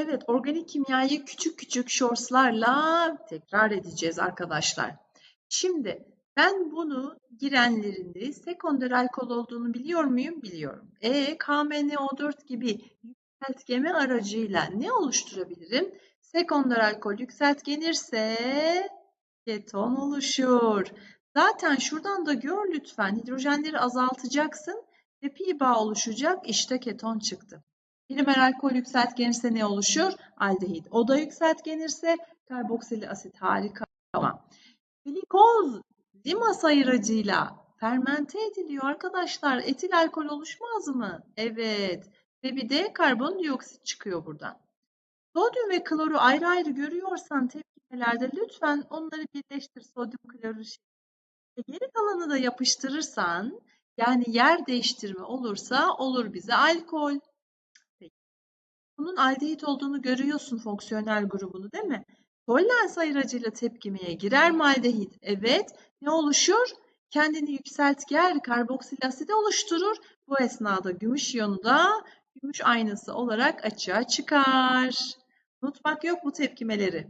Evet, organik kimyayı küçük küçük shortslarla tekrar edeceğiz arkadaşlar. Şimdi ben bunu girenlerinde sekonder alkol olduğunu biliyor muyum? Biliyorum. E, KMNO4 gibi yükseltgeme aracıyla ne oluşturabilirim? Sekonder alkol yükseltgenirse keton oluşur. Zaten şuradan da gör lütfen hidrojenleri azaltacaksın ve pi bağ oluşacak. İşte keton çıktı. Polimer alkol yükseltgenirse ne oluşur? Aldehit. O da yükseltgenirse karboksili asit harika. Tamam. Glikoz Dimas ayıracıyla fermente ediliyor arkadaşlar. Etil alkol oluşmaz mı? Evet. Ve bir de karbondioksit çıkıyor buradan. Sodyum ve kloru ayrı ayrı görüyorsan tepkimelerde lütfen onları birleştir sodyum kloru. Geri kalanı da yapıştırırsan yani yer değiştirme olursa olur bize alkol. Bunun aldehit olduğunu görüyorsun fonksiyonel grubunu değil mi? Tollens ayıracıyla tepkimeye girer mi aldehit? Evet. Ne oluşur? Kendini yükseltger karboksil asidi oluşturur. Bu esnada gümüş iyonu da gümüş aynası olarak açığa çıkar. Unutmak yok bu tepkimeleri.